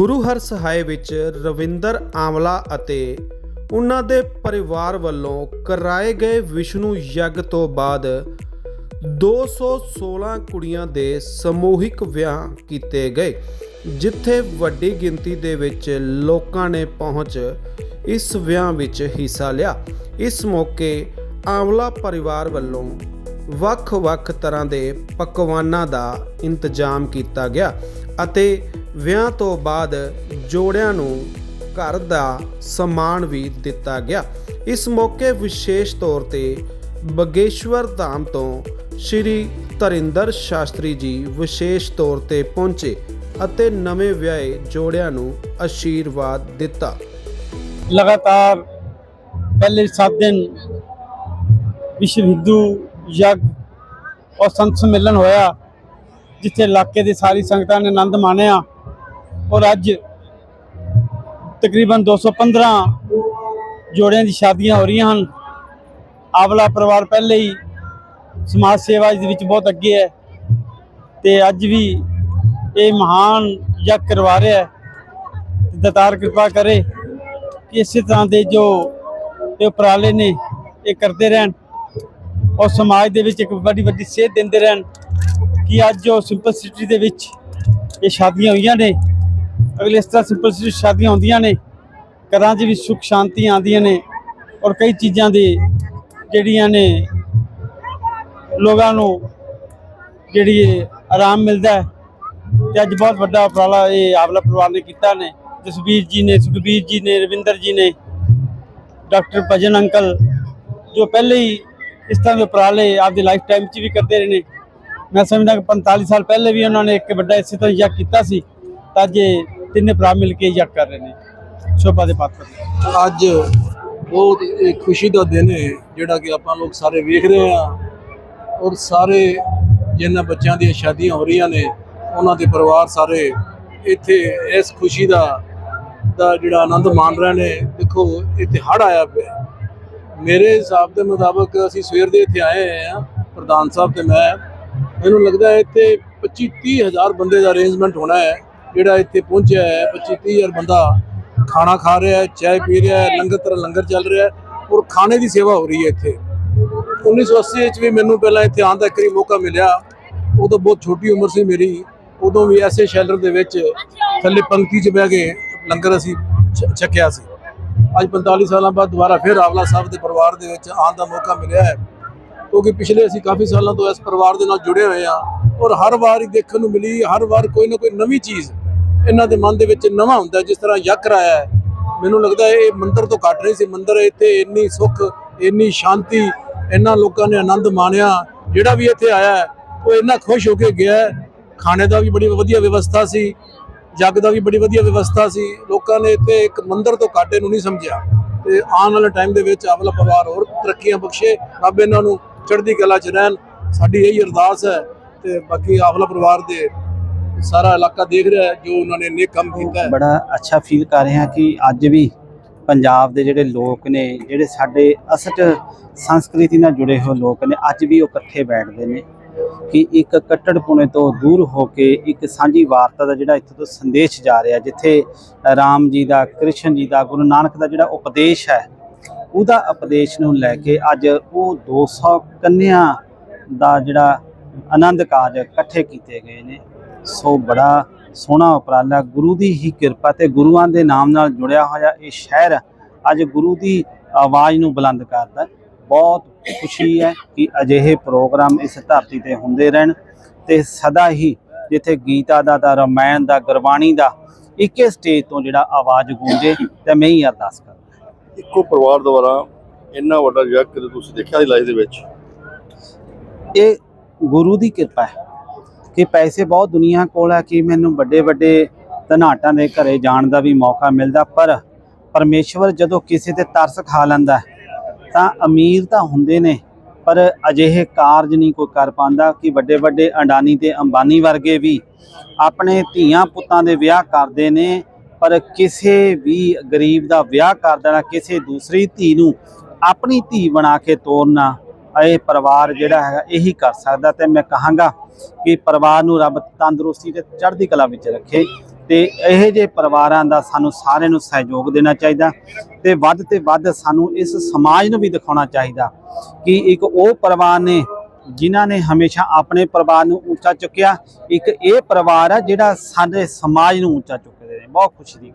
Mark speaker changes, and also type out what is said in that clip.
Speaker 1: ਗੁਰੂ ਹਰ ਸਹਾਏ ਵਿੱਚ ਰਵਿੰਦਰ ਆਮਲਾ ਅਤੇ ਉਹਨਾਂ ਦੇ ਪਰਿਵਾਰ ਵੱਲੋਂ ਕਰਾਏ ਗਏ ਵਿਸ਼ਨੂੰ ਯੱਗ ਤੋਂ ਬਾਅਦ 216 ਕੁੜੀਆਂ ਦੇ ਸਮੂਹਿਕ ਵਿਆਹ ਕੀਤੇ ਗਏ, ਜਿੱਥੇ ਵੱਡੀ ਗਿਣਤੀ ਦੇ ਵਿੱਚ ਲੋਕਾਂ ਨੇ ਪਹੁੰਚ ਇਸ ਵਿਆਹ ਵਿੱਚ ਹਿੱਸਾ ਲਿਆ। ਇਸ ਮੌਕੇ ਆਮਲਾ ਪਰਿਵਾਰ ਵੱਲੋਂ ਵੱਖ-ਵੱਖ ਤਰ੍ਹਾਂ ਦੇ ਪਕਵਾਨਾਂ ਦਾ ਇੰਤਜ਼ਾਮ ਕੀਤਾ ਗਿਆ ਅਤੇ ਵਿਆਹ ਤੋਂ ਬਾਅਦ ਜੋੜਿਆਂ ਨੂੰ ਘਰ ਦਾ ਸਮਾਨ ਵੀ ਦਿੱਤਾ ਗਿਆ। ਇਸ ਮੌਕੇ ਵਿਸ਼ੇਸ਼ ਤੌਰ ਤੇ ਬਗੇਸ਼ਵਰ ਧਾਮ ਤੋਂ ਸ਼੍ਰੀ ਤਰਿੰਦਰ ਸ਼ਾਸਤਰੀ ਜੀ ਵਿਸ਼ੇਸ਼ ਤੌਰ ਤੇ ਪਹੁੰਚੇ ਅਤੇ ਨਵੇਂ ਵਿਆਹੇ ਜੋੜਿਆਂ ਨੂੰ ਅਸ਼ੀਰਵਾਦ ਦਿੱਤਾ।
Speaker 2: ਲਗਾਤਾਰ ਪਹਿਲੇ 7 ਦਿਨ ਵਿਸ਼ਵ ਹਿੰਦੂ ਯੱਗ ਔਰ ਸੰਮੇਲਨ ਹੋਇਆ, ਜਿੱਥੇ ਇਲਾਕੇ ਦੀ ਸਾਰੀ ਸੰਗਤਾਂ ਨੇ ਆਨੰਦ ਮਾਣਿਆ। ਔਰ ਅੱਜ ਤਕਰੀਬਨ 215 ਜੋੜਿਆਂ ਦੀ ਸ਼ਾਦੀਆਂ ਹੋ ਰਹੀਆਂ ਹਨ। ਆਵਲਾ ਪਰਿਵਾਰ ਪਹਿਲੇ ਹੀ ਸਮਾਜ ਸੇਵਾ ਦੇ ਵਿੱਚ ਬਹੁਤ ਅੱਗੇ ਹੈ ਤੇ ਅੱਜ ਵੀ ਇਹ ਮਹਾਨ ਯੱਗ ਕਰਵਾ ਰਿਹਾ ਹੈ। ਤੇ ਕਿਰਪਾ ਕਰੇ ਕਿ ਇਸੇ ਤਰ੍ਹਾਂ ਦੇ ਜੋ ਇਹ ਉਪਰਾਲੇ ਨੇ, ਇਹ ਕਰਦੇ ਰਹਿਣ ਔਰ ਸਮਾਜ ਦੇ ਵਿੱਚ ਇੱਕ ਵੱਡੀ ਵੱਡੀ ਸੇਧ ਦਿੰਦੇ ਰਹਿਣ ਕਿ ਅੱਜ ਜੋ ਸਿੰਪਲ ਸਿਟੀ ਦੇ ਵਿੱਚ ਇਹ ਸ਼ਾਦੀਆਂ ਹੋਈਆਂ ਨੇ ਅਗਲੇ ਇਸ ਤਰ੍ਹਾਂ ਸਿੰਪਲ ਸਿਟੀ ਸ਼ਾਦੀਆਂ ਹੁੰਦੀਆਂ ਨੇ, ਘਰਾਂ 'ਚ ਵੀ ਸੁੱਖ ਸ਼ਾਂਤੀ ਆਉਂਦੀਆਂ ਨੇ ਔਰ ਕਈ ਚੀਜ਼ਾਂ ਦੇ ਜਿਹੜੀਆਂ ਨੇ ਲੋਕਾਂ ਨੂੰ ਜਿਹੜੀ ਆਰਾਮ ਮਿਲਦਾ ਹੈ ਤੇ ਅੱਜ ਬਹੁਤ ਵੱਡਾ ਉਪਰਾਲਾ ਇਹ ਆਵਲਾ ਪਰਿਵਾਰ ਨੇ ਕੀਤਾ ਨੇ ਜਸਵੀਰ ਜੀ ਨੇ, ਸੁਖਬੀਰ ਜੀ ਨੇ, ਰਵਿੰਦਰ ਜੀ ਨੇ, ਡਾਕਟਰ ਭਜਨ ਅੰਕਲ ਜੋ ਪਹਿਲੇ ਹੀ ਇਸ ਤਰ੍ਹਾਂ ਦੇ ਉਪਰਾਲੇ ਆਪਦੀ ਲਾਈਫ ਟਾਈਮ 'ਚ ਵੀ ਕਰਦੇ ਰਹੇ ਨੇ। ਮੈਂ ਸਮਝਦਾ ਕਿ 45 ਸਾਲ ਪਹਿਲੇ ਵੀ ਉਹਨਾਂ ਨੇ ਇੱਕ ਵੱਡਾ ਇਸੇ ਤਰ੍ਹਾਂ ਯੱਗ ਕੀਤਾ ਸੀ, ਤਾਂ ਜੇ ਤਿੰਨੇ ਭਰਾ ਮਿਲ ਕੇ ਯੱਗ ਕਰ ਰਹੇ ਨੇ। ਸ਼ੋਭਾ ਦੇ ਪਾਤਰ।
Speaker 3: ਅੱਜ ਬਹੁਤ ਇੱਕ ਖੁਸ਼ੀ ਦਾ ਦਿਨ ਹੈ, ਜਿਹੜਾ ਕਿ ਆਪਾਂ ਲੋਕ ਸਾਰੇ ਵੇਖ ਰਹੇ ਹਾਂ ਔਰ ਸਾਰੇ ਜਿਨ੍ਹਾਂ ਬੱਚਿਆਂ ਦੀਆਂ ਸ਼ਾਦੀਆਂ ਹੋ ਰਹੀਆਂ ਨੇ, ਉਹਨਾਂ ਦੇ ਪਰਿਵਾਰ ਸਾਰੇ ਇੱਥੇ ਇਸ ਖੁਸ਼ੀ ਦਾ ਦਾ ਜਿਹੜਾ ਆਨੰਦ ਮਾਣ ਰਹੇ ਨੇ। ਦੇਖੋ, ਇੱਥੇ ਹੜ ਆਇਆ ਪਿਆ ਮੇਰੇ ਹਿਸਾਬ ਦੇ ਮੁਤਾਬਕ ਅਸੀਂ ਸਵੇਰ ਦੇ ਇੱਥੇ ਆਏ ਹੋਏ ਹਾਂ, ਪ੍ਰਧਾਨ ਸਾਹਿਬ ਤੇ ਮੈਂ। ਮੈਨੂੰ ਲੱਗਦਾ ਹੈ ਇੱਥੇ 25 30 ਹਜ਼ਾਰ ਬੰਦੇ ਦਾ ਅਰੇਂਜਮੈਂਟ ਹੋਣਾ ਹੈ। ਜਿਹੜਾ ਇੱਥੇ ਪਹੁੰਚਿਆ ਹੈ 25 30 ਹਜ਼ਾਰ ਬੰਦਾ ਖਾਣਾ ਖਾ ਰਿਹਾ ਹੈ, ਚਾਹ ਪੀ ਰਿਹਾ ਹੈ, ਲੰਗਰ ਤਰ੍ਹਾਂ ਲੰਗਰ ਚੱਲ ਰਿਹਾ ਹੈ ਔਰ ਖਾਣੇ ਦੀ ਸੇਵਾ ਹੋ ਰਹੀ ਹੈ ਇੱਥੇ। 1980 ਵਿੱਚ ਵੀ ਮੈਨੂੰ ਪਹਿਲਾਂ ਇੱਥੇ ਆਉਣ ਦਾ ਇੱਕ ਮੌਕਾ ਮਿਲਿਆ। ਉਦੋਂ ਬਹੁਤ ਛੋਟੀ ਉਮਰ ਸੀ ਮੇਰੀ। ਉਦੋਂ ਵੀ ਐਸੇ ਸ਼ੈਲਰ ਦੇ ਵਿੱਚ ਥੱਲੇ ਪੰਕਤੀ 'ਚ ਬਹਿ ਕੇ ਲੰਗਰ ਅਸੀਂ ਛ- ਛਕਿਆ ਸੀ। ਅੱਜ 45 ਸਾਲਾਂ ਬਾਅਦ ਦੁਬਾਰਾ ਫਿਰ ਆਵਲਾ ਸਾਹਿਬ ਦੇ ਪਰਿਵਾਰ ਦੇ ਵਿੱਚ ਆਉਣ ਦਾ ਮੌਕਾ ਮਿਲਿਆ ਹੈ। ਕਿਉਂਕਿ ਪਿਛਲੇ ਅਸੀਂ ਕਾਫੀ ਸਾਲਾਂ ਤੋਂ ਇਸ ਪਰਿਵਾਰ ਦੇ ਨਾਲ ਜੁੜੇ ਹੋਏ ਹਾਂ ਔਰ ਹਰ ਵਾਰ ਹੀ ਦੇਖਣ ਨੂੰ ਮਿਲੀ, ਹਰ ਵਾਰ ਕੋਈ ਨਾ ਕੋਈ ਨਵੀਂ ਚੀਜ਼ ਇਹਨਾਂ ਦੇ ਮਨ ਦੇ ਵਿੱਚ ਨਵਾਂ ਹੁੰਦਾ ਜਿਸ ਤਰ੍ਹਾਂ ਯੱਕ ਰਾਇਆ ਹੈ। ਮੈਨੂੰ ਲੱਗਦਾ ਇਹ ਮੰਦਰ ਤੋਂ ਘੱਟ ਨਹੀਂ ਸੀ। ਮੰਦਰ ਇੱਥੇ ਇੰਨੀ ਸੁੱਖ, ਇੰਨੀ ਸ਼ਾਂਤੀ, ਇਹਨਾਂ ਲੋਕਾਂ ਨੇ ਆਨੰਦ ਮਾਣਿਆ। ਜਿਹੜਾ ਵੀ ਇੱਥੇ ਆਇਆ ਉਹ ਇੰਨਾ ਖੁਸ਼ ਹੋ ਕੇ ਗਿਆ ਖਾਣੇ ਦਾ ਵੀ ਬੜੀ ਵਧੀਆ ਵਿਵਸਥਾ ਸੀ, ਜੱਗ ਦਾ ਵੀ ਬੜੀ ਵਧੀਆ ਵਿਵਸਥਾ ਸੀ। ਲੋਕਾਂ ਨੇ ਇੱਥੇ ਇੱਕ ਮੰਦਰ ਤੋਂ ਘੱਟ ਇਹਨੂੰ ਨਹੀਂ ਸਮਝਿਆ। ਤੇ ਆਉਣ ਵਾਲੇ ਟਾਈਮ ਦੇ ਵਿੱਚ ਆਵਲਾ ਪਰਿਵਾਰ ਹੋਰ ਤਰੱਕੀਆਂ ਬਖਸ਼ੇ। ਰੱਬ ਇਹਨਾਂ ਨੂੰ ਚੜ੍ਹਦੀ ਕਲਾ 'ਚ ਰਹਿਣ। ਸਾਡੀ ਇਹੀ ਅਰਦਾਸ ਹੈ। ਤੇ ਬਾਕੀ ਆਵਲਾ ਪਰਿਵਾਰ ਦੇ ਸਾਰਾ ਇਲਾਕਾ ਦੇਖ ਰਿਹਾ ਹੈ ਜੋ ਉਹਨਾਂ ਨੇ ਨੇਕ ਕੰਮ ਕੀਤਾ ਹੈ।
Speaker 4: ਬੜਾ ਅੱਛਾ ਫੀਲ ਕਰ ਰਹੇ ਹਾਂ ਕਿ ਅੱਜ ਵੀ ਪੰਜਾਬ ਦੇ ਜਿਹੜੇ ਲੋਕ ਨੇ ਜਿਹੜੇ ਸਾਡੇ ਅਸਟ ਸੰਸਕ੍ਰਿਤੀ ਨਾਲ ਜੁੜੇ ਹੋਏ ਲੋਕ ਨੇ ਅੱਜ ਵੀ ਉਹ ਇਕੱਠੇ ਬੈਠਦੇ ਨੇ ਕਿ ਇੱਕ ਕੱਟੜਪੁਣੇ ਤੋਂ ਦੂਰ ਹੋ ਕੇ ਇੱਕ ਸਾਂਝੀ ਵਾਰਤਾ ਦਾ ਜਿਹੜਾ ਇੱਥੋਂ ਤੋਂ ਸੰਦੇਸ਼ ਜਾ ਰਿਹਾ ਜਿੱਥੇ ਰਾਮ ਜੀ ਦਾ ਕ੍ਰਿਸ਼ਨ ਜੀ ਦਾ ਗੁਰੂ ਨਾਨਕ ਦਾ ਜਿਹੜਾ ਉਪਦੇਸ਼ ਹੈ ਉਹਦਾ ਉਪਦੇਸ਼ ਨੂੰ ਲੈ ਕੇ ਅੱਜ ਉਹ 200 ਕੰਨਿਆ ਦਾ ਜਿਹੜਾ ਆਨੰਦ ਕਾਰਜ ਇਕੱਠੇ ਕੀਤੇ ਗਏ ਨੇ। ਸੋ ਬੜਾ ਸੋਹਣਾ ਉਪਰਾਲਾ ਗੁਰੂ ਦੀ ਹੀ ਕਿਰਪਾ ਤੇ ਗੁਰੂਆਂ ਦੇ ਨਾਮ ਨਾਲ ਜੁੜਿਆ ਹੋਇਆ ਇਹ ਸ਼ਹਿਰ ਅੱਜ ਗੁਰੂ ਦੀ ਆਵਾਜ਼ ਨੂੰ ਬੁਲੰਦ ਕਰਦਾ। ਬਹੁਤ ਖੁਸ਼ੀ ਹੈ ਕਿ ਅਜਿਹੇ ਪ੍ਰੋਗਰਾਮ ਇਸ ਧਰਤੀ ਤੇ ਹੁੰਦੇ ਰਹਿਣ ਤੇ ਸਦਾ ਹੀ ਜਿੱਥੇ ਗੀਤਾ ਦਾ ਤਾਂ ਰਮਾਇਣ ਦਾ ਗੁਰਬਾਣੀ ਦਾ ਇੱਕੇ ਸਟੇਜ ਤੋਂ ਜਿਹੜਾ ਆਵਾਜ਼ ਗੂੰਜੇ ਤੇ ਮੈਂ ਹੀ ਅਰਦਾਸ ਕਰਦਾ।
Speaker 5: ਇੱਕੋ ਪਰਿਵਾਰ ਦੁਆਰਾ ਇੰਨਾ ਵੱਡਾ ਜੱਗ ਕਦੇ ਤੁਸੀਂ ਦੇਖਿਆ ਨਹੀਂ ਲਾਈਫ ਦੇ ਵਿੱਚ?
Speaker 4: ਇਹ ਗੁਰੂ ਦੀ ਕਿਰਪਾ ਹੈ ਕਿ ਪੈਸੇ ਬਹੁਤ ਦੁਨੀਆ ਕੋਲ ਹੈ ਕਿ ਮੈਨੂੰ ਵੱਡੇ ਵੱਡੇ ਧਨਾਟਾਂ ਦੇ ਘਰੇ ਜਾਣ ਦਾ ਵੀ ਮੌਕਾ ਮਿਲਦਾ, ਪਰ ਪਰਮੇਸ਼ਵਰ ਜਦੋਂ ਕਿਸੇ ਤੇ ਤਰਸ ਖਾ ਲੈਂਦਾ ਤਾਂ ਅਮੀਰ ਤਾਂ ਹੁੰਦੇ ਨੇ, ਪਰ ਅਜਿਹੇ ਕਾਰਜ ਨਹੀਂ ਕੋਈ ਕਰ ਪਾਉਂਦਾ ਕਿ ਵੱਡੇ ਵੱਡੇ ਅੰਡਾਨੀ ਤੇ ਅੰਬਾਨੀ ਵਰਗੇ ਵੀ ਆਪਣੇ ਧੀਆਂ ਪੁੱਤਾਂ ਦੇ ਵਿਆਹ ਕਰਦੇ ਨੇ, ਪਰ ਕਿਸੇ ਵੀ ਗਰੀਬ ਦਾ ਵਿਆਹ ਕਰ ਦੇਣਾ ਕਿਸੇ ਦੂਸਰੀ ਧੀ ਨੂੰ ਆਪਣੀ ਧੀ ਬਣਾ ਕੇ ਤੋਰਨਾ ਇਹ ਪਰਿਵਾਰ ਜਿਹੜਾ ਹੈਗਾ ਇਹੀ ਕਰ ਸਕਦਾ ਤੇ ਮੈਂ ਕਹਾਂਗਾ ਕਿ ਪਰਿਵਾਰ ਨੂੰ ਰੱਬ ਤੰਦਰੁਸਤੀ ਤੇ ਚੜ੍ਹਦੀ ਕਲਾ ਵਿੱਚ ਰੱਖੇ ਤੇ ਇਹੋ ਜਿਹੇ ਪਰਿਵਾਰਾਂ ਦਾ ਸਾਨੂੰ ਸਾਰਿਆਂ ਨੂੰ ਸਹਿਯੋਗ ਦੇਣਾ ਚਾਹੀਦਾ ਤੇ ਵੱਧ ਤੇ ਵੱਧ ਸਾਨੂੰ ਇਸ ਸਮਾਜ ਨੂੰ ਵੀ ਦਿਖਾਉਣਾ ਚਾਹੀਦਾ ਕਿ ਇੱਕ ਉਹ ਪਰਿਵਾਰ ਨੇ ਜਿਨ੍ਹਾਂ ਨੇ ਹਮੇਸ਼ਾ ਆਪਣੇ ਪਰਿਵਾਰ ਨੂੰ ਉੱਚਾ ਚੁੱਕਿਆ, ਇੱਕ ਇਹ ਪਰਿਵਾਰ ਆ ਜਿਹੜਾ ਸਾਡੇ ਸਮਾਜ ਨੂੰ ਉੱਚਾ ਚੁੱਕਦੇ ਨੇ। ਬਹੁਤ ਖੁਸ਼ੀ ਦੀ